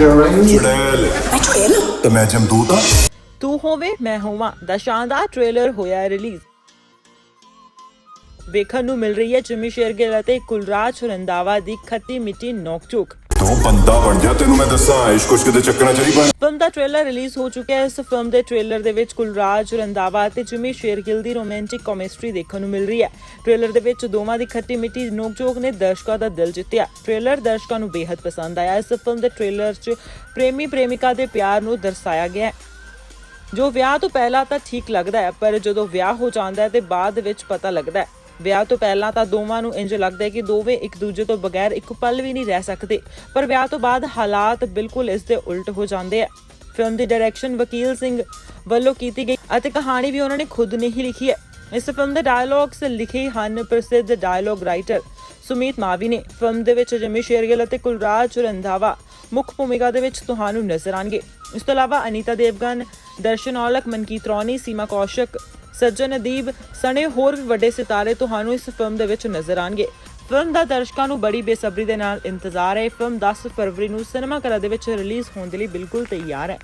ਚੁੜੈਲ ਚੁੜੇਲ ਤੇ ਮੈਂ ਜਮਦੂਤ ਆ ਤੂੰ। ਹੋਵੇ ਮੈਂ ਹੋਵਾਂ। ਦਾ ਸ਼ਾਨਦਾਰ ਟ੍ਰੇਲਰ ਹੋਇਆ ਰਿਲੀਜ਼ ਵੇਖਣ ਨੂੰ ਮਿਲ ਰਹੀ ਹੈ ਜਿਮੀ ਸ਼ੇਰਗਿੱਲ ਅਤੇ ਕੁਲਰਾਜ ਰੰਦਾਵਾ ਦੀ ਖੱਟੀ ਮਿੱਟੀ ਨੋਕਝੋਕ ਬਣ ਜਾ ਤੈਨੂੰ ਮੈਂ ਦੱਸਾਂ, ਇਸ਼ਕ ਉਸ਼ਕ ਦੇ ਚੱਕਰਾਂ ਚ ਫਿਲਮ ਦਾ ਟ੍ਰੇਲਰ ਰਿਲੀਜ਼ ਹੋ ਚੁੱਕਿਆ ਹੈ। ਇਸ ਫਿਲਮ ਦੇ ਟ੍ਰੇਲਰ ਦੇ ਵਿੱਚ ਕੁਲਰਾਜ ਰੰਦਾਵਾ ਅਤੇ ਜਿਮੀ ਸ਼ੇਰਗਿੱਲ ਦੀ ਰੋਮਾਂਟਿਕ ਕੈਮਿਸਟਰੀ ਦੇਖਣ ਨੂੰ ਮਿਲ ਰਹੀ ਹੈ। ਟ੍ਰੇਲਰ ਦੇ ਵਿੱਚ ਦੋਵਾਂ ਦੀ ਖੱਟੀ ਮਿੱਟੀ ਨੋਕਝੋਕ ਨੇ ਦਰਸ਼ਕਾਂ ਦਾ ਦਿਲ ਜਿੱਤਿਆ। ਟ੍ਰੇਲਰ ਦਰਸ਼ਕਾਂ ਨੂੰ ਬੇहद ਪਸੰਦ ਆਇਆ। ਇਸ ਫਿਲਮ ਦੇ ਟ੍ਰੇਲਰ 'ਚ ਪ੍ਰੇਮੀ ਪ੍ਰੇਮਿਕਾ ਦੇ ਪਿਆਰ ਨੂੰ ਦਰਸਾਇਆ ਗਿਆ ਹੈ। ਜੋ ਵਿਆਹ ਤੋਂ ਪਹਿਲਾਂ ਤਾਂ ਠੀਕ ਲੱਗਦਾ ਹੈ, ਪਰ ਜਦੋਂ ਵਿਆਹ ਹੋ ਜਾਂਦਾ ਹੈ ਤੇ ਬਾਅਦ ਵਿੱਚ ਪਤਾ ਲੱਗਦਾ ਹੈ। ਵਿਆਹ ਤੋਂ ਪਹਿਲਾਂ ਤਾਂ ਦੋਵਾਂ ਨੂੰ ਇੰਜ ਲੱਗਦਾ ਹੈ ਕਿ ਦੋਵੇਂ ਇੱਕ ਦੂਜੇ ਤੋਂ ਬਗੈਰ ਇੱਕ ਪਲ ਵੀ ਨਹੀਂ ਰਹਿ ਸਕਦੇ। ਪਰ ਵਿਆਹ ਤੋਂ ਬਾਅਦ ਹਾਲਾਤ ਬਿਲਕੁਲ ਇਸ ਦੇ ਉਲਟ ਹੋ ਜਾਂਦੇ ਆ। ਫਿਲਮ ਦੀ ਡਾਇਰੈਕਸ਼ਨ ਵਕੀਲ ਸਿੰਘ ਵੱਲੋਂ ਕੀਤੀ ਗਈ ਅਤੇ ਕਹਾਣੀ ਵੀ ਉਹਨਾਂ ਨੇ ਖੁਦ ਨੇ ਹੀ ਲਿਖੀ ਹੈ। ਇਸ ਫਿਲਮ ਦੇ ਡਾਇਲੌਗਸ ਲਿਖੇ ਹਨ ਪ੍ਰਸਿੱਧ ਡਾਇਲੌਗ ਰਾਈਟਰ ਸੁਮੀਤ ਮਾਵੀ ਨੇ। ਫਿਲਮ ਦੇ ਵਿੱਚ ਜਮੀ ਸ਼ੇਰਗਿੱਲ ਅਤੇ ਕੁਲਰਾਜ ਰੰਧਾਵਾ ਮੁੱਖ ਭੂਮਿਕਾ ਦੇ ਵਿੱਚ ਤੁਹਾਨੂੰ ਨਜ਼ਰ ਆਣਗੇ। ਇਸ ਤੋਂ ਇਲਾਵਾ ਅਨੀਤਾ ਦੇਵਗਨ, ਦਰਸ਼ਨ ਔਲਖ, ਮਨਕੀਤ ਰੌਣੀ, ਸੀਮਾ ਕੌਸ਼ਕ, ਸੱਜਣ ਅਦੀਬ ਸਣੇ ਹੋਰ ਵੀ ਵੱਡੇ ਸਿਤਾਰੇ ਤੁਹਾਨੂੰ ਇਸ ਫਿਲਮ ਦੇ ਵਿੱਚ ਨਜ਼ਰ ਆਣਗੇ। ਫਿਲਮ ਦਾ ਦਰਸ਼ਕਾਂ ਨੂੰ ਬੜੀ ਬੇਸਬਰੀ ਦੇ ਨਾਲ ਇੰਤਜ਼ਾਰ ਹੈ। ਇਹ ਫਿਲਮ 10 ਫਰਵਰੀ ਨੂੰ ਸਿਨੇਮਾ ਘਰਾਂ ਦੇ ਵਿੱਚ ਰਿਲੀਜ਼ ਹੋਣ ਦੇ ਲਈ ਬਿਲਕੁਲ ਤਿਆਰ ਹੈ।